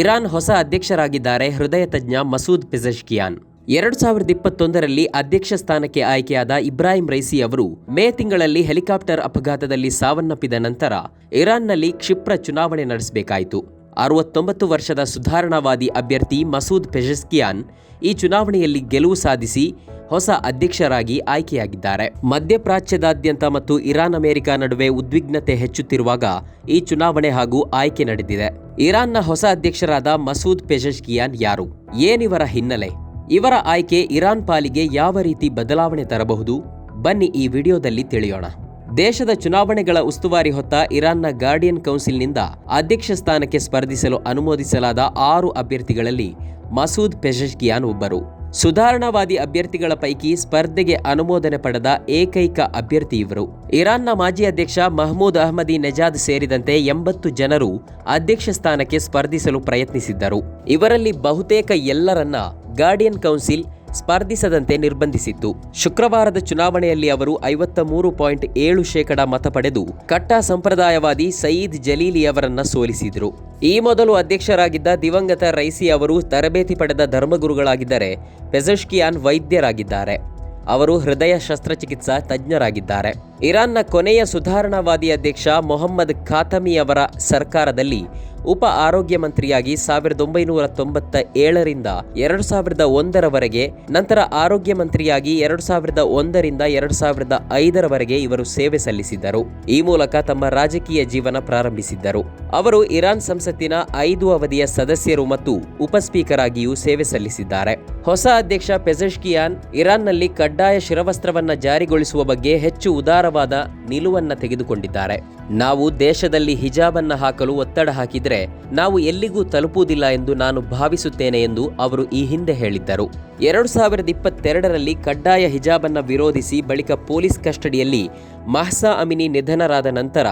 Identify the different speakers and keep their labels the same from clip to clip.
Speaker 1: Iran ಹೊಸ ಅಧ್ಯಕ್ಷರಾಗಿದ್ದಾರೆ ಹೃದಯ ತಜ್ಞ ಮಸೂದ್ ಪಿಜಶ್ಕಿಯಾನ್ ಎರಡು ಸಾವಿರದ ಇಪ್ಪತ್ತೊಂದರಲ್ಲಿ ಅಧ್ಯಕ್ಷ ಸ್ಥಾನಕ್ಕೆ ಆಯ್ಕೆಯಾದ ಇಬ್ರಾಹಿಂ ರೈಸಿ ಅವರು ಮೇ ತಿಂಗಳಲ್ಲಿ ಹೆಲಿಕಾಪ್ಟರ್ ಅಪಘಾತದಲ್ಲಿ ಸಾವನ್ನಪ್ಪಿದ ನಂತರ ಇರಾನ್ನಲ್ಲಿ ಕ್ಷಿಪ್ರ ಚುನಾವಣೆ ನಡೆಸಬೇಕಾಯಿತು. ಅರವತ್ತೊಂಬತ್ತು ವರ್ಷದ ಸುಧಾರಣಾವಾದಿ ಅಭ್ಯರ್ಥಿ ಮಸೂದ್ ಪೆಜೆಸ್ಕಿಯಾನ್ ಈ ಚುನಾವಣೆಯಲ್ಲಿ ಗೆಲುವು ಸಾಧಿಸಿ ಹೊಸ ಅಧ್ಯಕ್ಷರಾಗಿ ಆಯ್ಕೆಯಾಗಿದ್ದಾರೆ. ಮಧ್ಯಪ್ರಾಚ್ಯದಾದ್ಯಂತ ಮತ್ತು ಇರಾನ್ ಅಮೆರಿಕ ನಡುವೆ ಉದ್ವಿಗ್ನತೆ ಹೆಚ್ಚುತ್ತಿರುವಾಗ ಈ ಚುನಾವಣೆ ಹಾಗೂ ಆಯ್ಕೆ ನಡೆದಿದೆ. ಇರಾನ್ನ ಹೊಸ ಅಧ್ಯಕ್ಷರಾದ ಮಸೂದ್ ಪೆಜಸ್ಕಿಯಾನ್ ಯಾರು? ಏನಿವರ ಹಿನ್ನೆಲೆ? ಇವರ ಆಯ್ಕೆ ಇರಾನ್ ಪಾಲಿಗೆ ಯಾವ ರೀತಿ ಬದಲಾವಣೆ ತರಬಹುದು? ಬನ್ನಿ ಈ ವಿಡಿಯೋದಲ್ಲಿ ತಿಳಿಯೋಣ. ದೇಶದ ಚುನಾವಣೆಗಳ ಉಸ್ತುವಾರಿ ಹೊತ್ತ ಇರಾನ್ನ ಗಾರ್ಡಿಯನ್ ಕೌನ್ಸಿಲ್ನಿಂದ ಅಧ್ಯಕ್ಷ ಸ್ಥಾನಕ್ಕೆ ಸ್ಪರ್ಧಿಸಲು ಅನುಮೋದಿಸಲಾದ ಆರು ಅಭ್ಯರ್ಥಿಗಳಲ್ಲಿ ಮಸೂದ್ ಪೆಜಶ್ಕಿಯಾನ್ ಒಬ್ಬರು. ಸುಧಾರಣಾವಾದಿ ಅಭ್ಯರ್ಥಿಗಳ ಪೈಕಿ ಸ್ಪರ್ಧೆಗೆ ಅನುಮೋದನೆ ಪಡೆದ ಏಕೈಕ ಅಭ್ಯರ್ಥಿ ಇವರು. ಇರಾನ್ನ ಮಾಜಿ ಅಧ್ಯಕ್ಷ ಮಹಮೂದ್ ಅಹ್ಮದಿ ನೆಜಾದ್ ಸೇರಿದಂತೆ ಎಂಬತ್ತು ಜನರು ಅಧ್ಯಕ್ಷ ಸ್ಥಾನಕ್ಕೆ ಸ್ಪರ್ಧಿಸಲು ಪ್ರಯತ್ನಿಸಿದ್ದರು. ಇವರಲ್ಲಿ ಬಹುತೇಕ ಎಲ್ಲರನ್ನ ಗಾರ್ಡಿಯನ್ ಕೌನ್ಸಿಲ್ ಸ್ಪರ್ಧಿಸದಂತೆ ನಿರ್ಬಂಧಿಸಿತ್ತು. ಶುಕ್ರವಾರದ ಚುನಾವಣೆಯಲ್ಲಿ ಅವರು ಐವತ್ತ ಮೂರು ಪಾಯಿಂಟ್ ಏಳು ಶೇಕಡ ಮತ ಪಡೆದು ಕಟ್ಟಾ ಸಂಪ್ರದಾಯವಾದಿ ಸಯೀದ್ ಜಲೀಲಿ ಅವರನ್ನ ಸೋಲಿಸಿದರು. ಈ ಮೊದಲು ಅಧ್ಯಕ್ಷರಾಗಿದ್ದ ದಿವಂಗತ ರೈಸಿ ಅವರು ತರಬೇತಿ ಪಡೆದ ಧರ್ಮಗುರುಗಳಾಗಿದ್ದರೆ ಪೆಜೆಷ್ಕಿಯಾನ್ ವೈದ್ಯರಾಗಿದ್ದಾರೆ. ಅವರು ಹೃದಯ ಶಸ್ತ್ರಚಿಕಿತ್ಸಾ ತಜ್ಞರಾಗಿದ್ದಾರೆ. ಇರಾನ್ನ ಕೊನೆಯ ಸುಧಾರಣಾವಾದಿ ಅಧ್ಯಕ್ಷ ಮೊಹಮ್ಮದ್ ಖಾತಮಿ ಅವರ ಸರ್ಕಾರದಲ್ಲಿ ಉಪ ಆರೋಗ್ಯ ಮಂತ್ರಿಯಾಗಿ ಸಾವಿರದ ಒಂಬೈನೂರ ತೊಂಬತ್ತ ಏಳರಿಂದ ಎರಡು ಸಾವಿರದ ಒಂದರವರೆಗೆ, ನಂತರ ಆರೋಗ್ಯ ಮಂತ್ರಿಯಾಗಿ ಎರಡು ಸಾವಿರದ ಒಂದರಿಂದ ಎರಡು ಸಾವಿರದ ಐದರವರೆಗೆ ಇವರು ಸೇವೆ ಸಲ್ಲಿಸಿದ್ದರು. ಈ ಮೂಲಕ ತಮ್ಮ ರಾಜಕೀಯ ಜೀವನ ಪ್ರಾರಂಭಿಸಿದ್ದರು. ಅವರು ಇರಾನ್ ಸಂಸತ್ತಿನ ಐದು ಅವಧಿಯ ಸದಸ್ಯರು ಮತ್ತು ಉಪಸ್ಪೀಕರ್ ಆಗಿಯೂ ಸೇವೆ ಸಲ್ಲಿಸಿದ್ದಾರೆ. ಹೊಸ ಅಧ್ಯಕ್ಷ ಪೆಜಶ್ಕಿಯಾನ್ ಇರಾನ್ನಲ್ಲಿ ಕಡ್ಡಾಯ ಶಿರವಸ್ತ್ರವನ್ನ ಜಾರಿಗೊಳಿಸುವ ಬಗ್ಗೆ ಹೆಚ್ಚು ಉದಾರವಾದ ನಿಲುವನ್ನ ತೆಗೆದುಕೊಂಡಿದ್ದಾರೆ. ನಾವು ದೇಶದಲ್ಲಿ ಹಿಜಾಬನ್ನು ಹಾಕಲು ಒತ್ತಡ ಹಾಕಿದ್ರೆ ನಾವು ಎಲ್ಲಿಗೂ ತಲುಪುವುದಿಲ್ಲ ಎಂದು ನಾನು ಭಾವಿಸುತ್ತೇನೆ ಎಂದು ಅವರು ಈ ಹಿಂದೆ ಹೇಳಿದ್ದರು. ಎರಡು ಸಾವಿರದ ಇಪ್ಪತ್ತೆರಡರಲ್ಲಿ ಕಡ್ಡಾಯ ಹಿಜಾಬನ್ನ ವಿರೋಧಿಸಿ ಬಳಿಕ ಪೊಲೀಸ್ ಕಸ್ಟಡಿಯಲ್ಲಿ ಮಹ್ಸಾ ಅಮಿನಿ ನಿಧನರಾದ ನಂತರ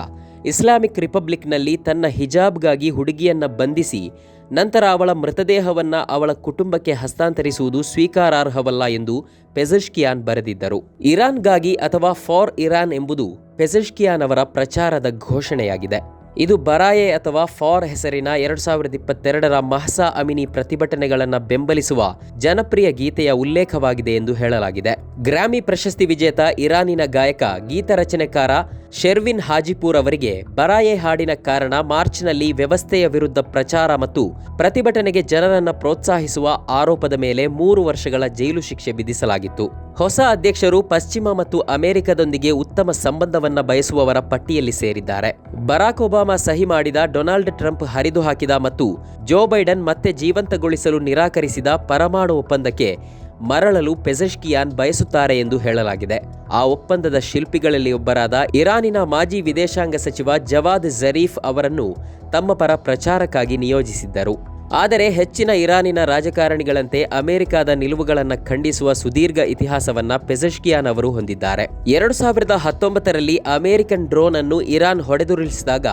Speaker 1: ಇಸ್ಲಾಮಿಕ್ ರಿಪಬ್ಲಿಕ್ನಲ್ಲಿ ತನ್ನ ಹಿಜಾಬ್ಗಾಗಿ ಹುಡುಗಿಯನ್ನ ಬಂಧಿಸಿ, ನಂತರ ಅವಳ ಮೃತದೇಹವನ್ನು ಅವಳ ಕುಟುಂಬಕ್ಕೆ ಹಸ್ತಾಂತರಿಸುವುದು ಸ್ವೀಕಾರಾರ್ಹವಲ್ಲ ಎಂದು ಪೆಜಶ್ಕಿಯಾನ್ ಬರೆದಿದ್ದರು. ಇರಾನ್ಗಾಗಿ ಅಥವಾ ಫಾರ್ ಇರಾನ್ ಎಂಬುದು ಪೆಜಶ್ಕಿಯಾನ್ ಅವರ ಪ್ರಚಾರದ ಘೋಷಣೆಯಾಗಿದೆ. ಇದು ಬರಾಯೆ ಅಥವಾ ಫಾರ್ ಹೆಸರಿನ ಎರಡು ಸಾವಿರದ ಇಪ್ಪತ್ತೆರಡರ ಮಹಸಾ ಅಮಿನಿ ಪ್ರತಿಭಟನೆಗಳನ್ನು ಬೆಂಬಲಿಸುವ ಜನಪ್ರಿಯ ಗೀತೆಯ ಉಲ್ಲೇಖವಾಗಿದೆ ಎಂದು ಹೇಳಲಾಗಿದೆ. ಗ್ರಾಮಿ ಪ್ರಶಸ್ತಿ ವಿಜೇತ ಇರಾನಿನ ಗಾಯಕ, ಗೀತ ರಚನೆಕಾರ ಶೆರ್ವಿನ್ ಹಾಜಿಪೂರ್ ಅವರಿಗೆ ಬರಾಯೆ ಹಾಡಿನ ಕಾರಣ ಮಾರ್ಚ್ನಲ್ಲಿ ವ್ಯವಸ್ಥೆಯ ವಿರುದ್ಧ ಪ್ರಚಾರ ಮತ್ತು ಪ್ರತಿಭಟನೆಗೆ ಜನರನ್ನು ಪ್ರೋತ್ಸಾಹಿಸುವ ಆರೋಪದ ಮೇಲೆ ಮೂರು ವರ್ಷಗಳ ಜೈಲು ಶಿಕ್ಷೆ ವಿಧಿಸಲಾಗಿತ್ತು. ಹೊಸ ಅಧ್ಯಕ್ಷರು ಪಶ್ಚಿಮ ಮತ್ತು ಅಮೆರಿಕದೊಂದಿಗೆ ಉತ್ತಮ ಸಂಬಂಧವನ್ನು ಬಯಸುವವರ ಪಟ್ಟಿಯಲ್ಲಿ ಸೇರಿದ್ದಾರೆ. ಬರಾಕ್ ಒಬಾಮಾ ಸಹಿ ಮಾಡಿದ ಡೊನಾಲ್ಡ್ ಟ್ರಂಪ್ ಹರಿದುಹಾಕಿದ ಮತ್ತು ಜೋ ಬೈಡನ್ ಮತ್ತೆ ಜೀವಂತಗೊಳಿಸಲು ನಿರಾಕರಿಸಿದ ಪರಮಾಣು ಒಪ್ಪಂದಕ್ಕೆ ಮರಳಲು ಪೆಜೆಷ್ಕಿಯಾನ್ ಬಯಸುತ್ತಾರೆ ಎಂದು ಹೇಳಲಾಗಿದೆ. ಆ ಒಪ್ಪಂದದ ಶಿಲ್ಪಿಗಳಲ್ಲಿ ಒಬ್ಬರಾದ ಇರಾನಿನ ಮಾಜಿ ವಿದೇಶಾಂಗ ಸಚಿವ ಜವಾದ್ ಝರೀಫ್ ಅವರನ್ನು ತಮ್ಮ ಪರ ಪ್ರಚಾರಕ್ಕಾಗಿ ನಿಯೋಜಿಸಿದ್ದರು. ಆದರೆ ಹೆಚ್ಚಿನ ಇರಾನಿನ ರಾಜಕಾರಣಿಗಳಂತೆ ಅಮೆರಿಕದ ನಿಲುವುಗಳನ್ನು ಖಂಡಿಸುವ ಸುದೀರ್ಘ ಇತಿಹಾಸವನ್ನ ಪೆಜೆಷ್ಕಿಯಾನ್ ಅವರು ಹೊಂದಿದ್ದಾರೆ. ಎರಡು ಸಾವಿರದ ಹತ್ತೊಂಬತ್ತರಲ್ಲಿ ಅಮೆರಿಕನ್ ಡ್ರೋನ್ ಅನ್ನು ಇರಾನ್ ಹೊಡೆದುರುಳಿಸಿದಾಗ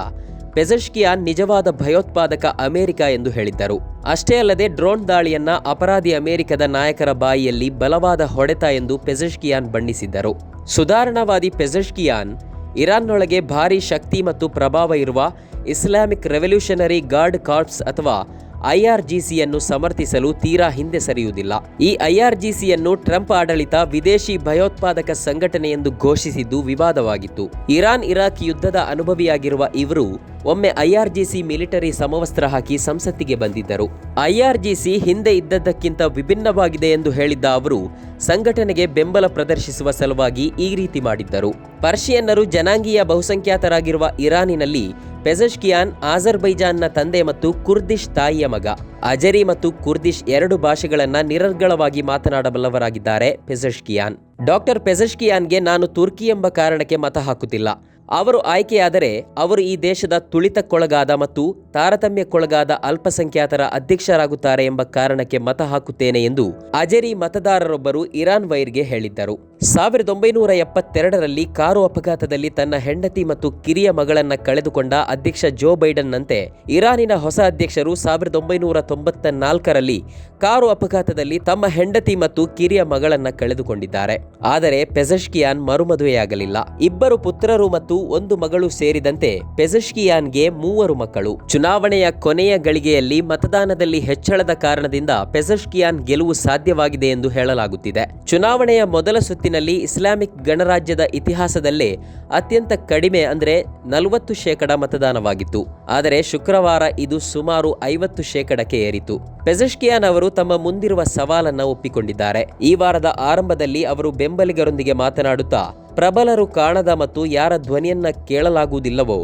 Speaker 1: ಪೆಜೆಶ್ಕಿಯಾನ್ ನಿಜವಾದ ಭಯೋತ್ಪಾದಕ ಅಮೆರಿಕ ಎಂದು ಹೇಳಿದ್ದರು. ಅಷ್ಟೇ ಅಲ್ಲದೆ ಡ್ರೋನ್ ದಾಳಿಯನ್ನ ಅಪರಾಧಿ ಅಮೆರಿಕದ ನಾಯಕರ ಬಾಯಿಯಲ್ಲಿ ಬಲವಾದ ಹೊಡೆತ ಎಂದು ಪೆಜೆಶ್ಕಿಯಾನ್ ಬಣ್ಣಿಸಿದ್ದರು. ಸುಧಾರಣಾವಾದಿ ಪೆಜೆಶ್ಕಿಯಾನ್ ಇರಾನ್ನೊಳಗೆ ಭಾರೀ ಶಕ್ತಿ ಮತ್ತು ಪ್ರಭಾವ ಇರುವ ಇಸ್ಲಾಮಿಕ್ ರೆವಲ್ಯೂಷನರಿ ಗಾರ್ಡ್ ಕಾರ್ಪ್ಸ್ ಅಥವಾ ಐಆರ್ಜಿಸಿಯನ್ನು ಸಮರ್ಥಿಸಲು ತೀರಾ ಹಿಂದೆ ಸರಿಯುವುದಿಲ್ಲ. ಈ ಐಆರ್ಜಿಸಿಯನ್ನು ಟ್ರಂಪ್ ಆಡಳಿತ ವಿದೇಶಿ ಭಯೋತ್ಪಾದಕ ಸಂಘಟನೆ ಎಂದು ಘೋಷಿಸಿದ್ದು ವಿವಾದವಾಗಿತ್ತು. ಇರಾನ್ ಇರಾಕ್ ಯುದ್ಧದ ಅನುಭವಿಯಾಗಿರುವ ಇವರು ಒಮ್ಮೆ ಐಆರ್ಜಿಸಿ ಮಿಲಿಟರಿ ಸಮವಸ್ತ್ರ ಹಾಕಿ ಸಂಸತ್ತಿಗೆ ಬಂದಿದ್ದರು. ಐಆರ್ಜಿಸಿ ಹಿಂದೆ ಇದ್ದದ್ದಕ್ಕಿಂತ ವಿಭಿನ್ನವಾಗಿದೆ ಎಂದು ಹೇಳಿದ್ದ ಅವರು, ಸಂಘಟನೆಗೆ ಬೆಂಬಲ ಪ್ರದರ್ಶಿಸುವ ಸಲುವಾಗಿ ಈ ರೀತಿ ಮಾಡಿದ್ದರು. ಪರ್ಷಿಯನ್ನರು ಜನಾಂಗೀಯ ಬಹುಸಂಖ್ಯಾತರಾಗಿರುವ ಇರಾನಿನಲ್ಲಿ ಪೆಜೆಶ್ಕಿಯಾನ್ ಆಜರ್ಬೈಜಾನ್ನ ತಂದೆ ಮತ್ತು ಕುರ್ದಿಶ್ ತಾಯಿಯ ಮಗ. ಅಜರಿ ಮತ್ತು ಕುರ್ದಿಶ್ ಎರಡು ಭಾಷೆಗಳನ್ನು ನಿರರ್ಗಳವಾಗಿ ಮಾತನಾಡಬಲ್ಲವರಾಗಿದ್ದಾರೆ ಪೆಜಶ್ಕಿಯಾನ್ ಡಾಕ್ಟರ್ ಪೆಜಶ್ಕಿಯಾನ್ಗೆ ನಾನು ತುರ್ಕಿ ಎಂಬ ಕಾರಣಕ್ಕೆ ಮತ ಹಾಕುತ್ತಿಲ್ಲ. ಅವರು ಆಯ್ಕೆಯಾದರೆ, ಅವರು ಈ ದೇಶದ ತುಳಿತಕ್ಕೊಳಗಾದ ಮತ್ತು ತಾರತಮ್ಯಕ್ಕೊಳಗಾದ ಅಲ್ಪಸಂಖ್ಯಾತರ ಅಧ್ಯಕ್ಷರಾಗುತ್ತಾರೆ ಎಂಬ ಕಾರಣಕ್ಕೆ ಮತ ಹಾಕುತ್ತೇನೆ ಎಂದು ಅಜರಿ ಮತದಾರರೊಬ್ಬರು ಇರಾನ್ ವೈರ್ಗೆ ಹೇಳಿದ್ದರು. ಸಾವಿರದ ಒಂಬೈನೂರ ಎಪ್ಪತ್ತೆರಡರಲ್ಲಿ ಕಾರು ಅಪಘಾತದಲ್ಲಿ ತನ್ನ ಹೆಂಡತಿ ಮತ್ತು ಕಿರಿಯ ಮಗಳನ್ನ ಕಳೆದುಕೊಂಡ ಅಧ್ಯಕ್ಷ ಜೋ ಬೈಡನ್ನಂತೆ ಇರಾನಿನ ಹೊಸ ಅಧ್ಯಕ್ಷರು ಸಾವಿರದ ಒಂಬೈನೂರ ತೊಂಬತ್ತ ನಾಲ್ಕರಲ್ಲಿ ಕಾರು ಅಪಘಾತದಲ್ಲಿ ತಮ್ಮ ಹೆಂಡತಿ ಮತ್ತು ಕಿರಿಯ ಮಗಳನ್ನ ಕಳೆದುಕೊಂಡಿದ್ದಾರೆ. ಆದರೆ ಪೆಜಶ್ಕಿಯಾನ್ ಮರುಮದುವೆಯಾಗಲಿಲ್ಲ. ಇಬ್ಬರು ಪುತ್ರರು ಮತ್ತು ಒಂದು ಮಗಳು ಸೇರಿದಂತೆ ಪೆಜಶ್ಕಿಯಾನ್ಗೆ ಮೂವರು ಮಕ್ಕಳು. ಚುನಾವಣೆಯ ಕೊನೆಯ ಗಳಿಗೆಯಲ್ಲಿ ಮತದಾನದಲ್ಲಿ ಹೆಚ್ಚಳದ ಕಾರಣದಿಂದ ಪೆಜಶ್ಕಿಯಾನ್ ಗೆಲುವು ಸಾಧ್ಯವಾಗಿದೆ ಎಂದು ಹೇಳಲಾಗುತ್ತಿದೆ. ಚುನಾವಣೆಯ ಮೊದಲ ಸುತ್ತಿನಲ್ಲಿ ಇಸ್ಲಾಮಿಕ್ ಗಣರಾಜ್ಯದ ಇತಿಹಾಸದಲ್ಲೇ ಅತ್ಯಂತ ಕಡಿಮೆ ಅಂದರೆ ನಲವತ್ತು ಶೇಕಡ ಮತದಾನವಾಗಿತ್ತು. ಆದರೆ ಶುಕ್ರವಾರ ಇದು ಸುಮಾರು ಐವತ್ತು ಶೇಕಡಕ್ಕೆ ಏರಿತು. ಪೆಜಶ್ಕಿಯಾನ್ ಅವರು ತಮ್ಮ ಮುಂದಿರುವ ಸವಾಲನ್ನು ಒಪ್ಪಿಕೊಂಡಿದ್ದಾರೆ. ಈ ವಾರದ ಆರಂಭದಲ್ಲಿ ಅವರು ಬೆಂಬಲಿಗರೊಂದಿಗೆ ಮಾತನಾಡುತ್ತಾ, ಪ್ರಬಲರು ಕಾಣದ ಮತ್ತು ಯಾರ ಧ್ವನಿಯನ್ನ ಕೇಳಲಾಗುವುದಿಲ್ಲವೋ,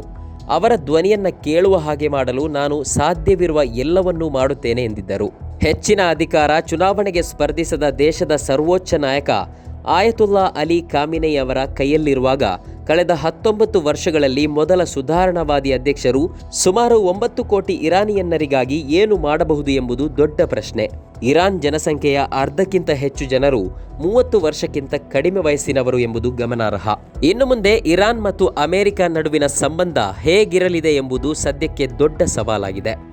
Speaker 1: ಅವರ ಧ್ವನಿಯನ್ನ ಕೇಳುವ ಹಾಗೆ ಮಾಡಲು ನಾನು ಸಾಧ್ಯವಿರುವ ಎಲ್ಲವನ್ನೂ ಮಾಡುತ್ತೇನೆ ಎಂದಿದ್ದರು. ಹೆಚ್ಚಿನ ಅಧಿಕಾರ ಚುನಾವಣೆಗೆ ಸ್ಪರ್ಧಿಸದ ದೇಶದ ಸರ್ವೋಚ್ಚ ನಾಯಕ ಆಯತುಲ್ಲಾ ಅಲಿ ಕಾಮಿನೆಯವರ ಕೈಯಲ್ಲಿರುವಾಗ ಕಳೆದ ಹತ್ತೊಂಬತ್ತು ವರ್ಷಗಳಲ್ಲಿ ಮೊದಲ ಸುಧಾರಣಾವಾದಿ ಅಧ್ಯಕ್ಷರು ಸುಮಾರು ಒಂಬತ್ತು ಕೋಟಿ ಇರಾನಿಯನ್ನರಿಗಾಗಿ ಏನು ಮಾಡಬಹುದು ಎಂಬುದು ದೊಡ್ಡ ಪ್ರಶ್ನೆ. ಇರಾನ್ ಜನಸಂಖ್ಯೆಯ ಅರ್ಧಕ್ಕಿಂತ ಹೆಚ್ಚು ಜನರು ಮೂವತ್ತು ವರ್ಷಕ್ಕಿಂತ ಕಡಿಮೆ ವಯಸ್ಸಿನವರು ಎಂಬುದು ಗಮನಾರ್ಹ. ಇನ್ನು ಮುಂದೆ ಇರಾನ್ ಮತ್ತು ಅಮೆರಿಕ ನಡುವಿನ ಸಂಬಂಧ ಹೇಗಿರಲಿದೆ ಎಂಬುದು ಸದ್ಯಕ್ಕೆ ದೊಡ್ಡ ಸವಾಲಾಗಿದೆ.